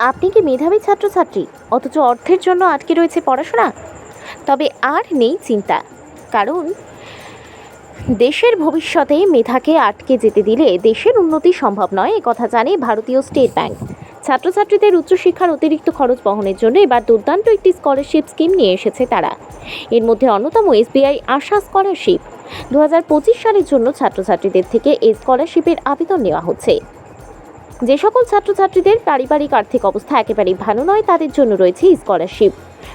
আপনি কি মেধাবী ছাত্রছাত্রী? অথচ অর্থের জন্য আটকে রয়েছে পড়াশোনা? তবে আর নেই চিন্তা। কারণ দেশের ভবিষ্যতে মেধাকে আটকে যেতে দিলে দেশের উন্নতি সম্ভব নয় কথা জানে ভারতীয় স্টেট ব্যাংক। ছাত্রছাত্রীদের উচ্চশিক্ষার অতিরিক্ত খরচ বহনের জন্য এবার দুর্দান্ত একটি স্কলারশিপ স্কিম নিয়ে এসেছে তারা। এর মধ্যে অন্যতম এসবিআই আশা স্কলারশিপ। দু হাজার পঁচিশ সালের জন্য ছাত্রছাত্রীদের থেকে এই স্কলারশিপের আবেদন নেওয়া হচ্ছে। যে সকল ছাত্রছাত্রীদের পারিবারিক আর্থিক অবস্থা একেবারেই ভালো নয়, তাদের জন্য রয়েছে স্কলারশিপ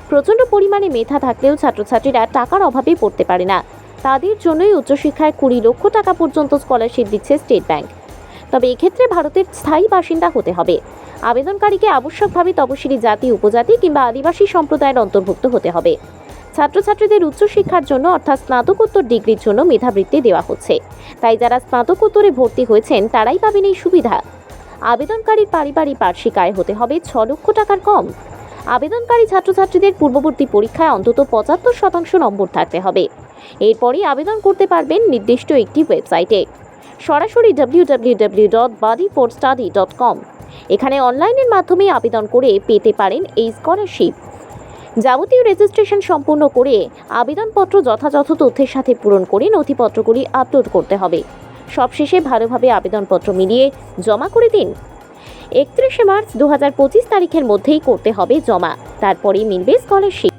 প্রচণ্ড পরিমাণে মেধা থাকলেও ছাত্রছাত্রীরা টাকার অভাবে পড়তে পারে না। তাদের জন্যই উচ্চশিক্ষায় কুড়ি লক্ষ টাকা পর্যন্ত স্কলারশিপ দিচ্ছে স্টেট ব্যাংক তবে এক্ষেত্রে ভারতের স্থায়ী বাসিন্দা হতে হবে। আবেদনকারীকে আবশ্যকভাবে তপশিলি জাতি, উপজাতি কিংবা আদিবাসী সম্প্রদায়ের অন্তর্ভুক্ত হতে হবে। ছাত্রছাত্রীদের উচ্চশিক্ষার জন্য অর্থাৎ স্নাতকোত্তর ডিগ্রির জন্য মেধাবৃত্তি দেওয়া হচ্ছে। তাই যারা স্নাতকোত্তরে ভর্তি হয়েছেন, তারাই পাবেন এই সুবিধা। আবেদনকারীর পারিবারিক বার্ষিক আয় হতে হবে ছ লক্ষ টাকার কম। আবেদনকারী ছাত্রছাত্রীদের পূর্ববর্তী পরীক্ষায় অন্তত পঁচাত্তর শতাংশ নম্বর থাকতে হবে। এরপরই আবেদন করতে পারবেন নির্দিষ্ট একটি ওয়েবসাইটে। সরাসরি W dot study dot com এখানে অনলাইনের মাধ্যমে আবেদন করে পেতে পারেন এই স্কলারশিপ। যাবতীয় রেজিস্ট্রেশন সম্পূর্ণ করে আবেদনপত্র যথাযথ তথ্যের সাথে পূরণ করে নথিপত্রগুলি আপলোড করতে হবে। সবশেষে ভালোভাবে আবেদনপত্র মিলিয়ে জমা করে দিন। একত্রিশে মার্চ দু হাজার পঁচিশ তারিখের মধ্যেই করতে হবে জমা। তারপরে মিলবে স্কলারশিপ।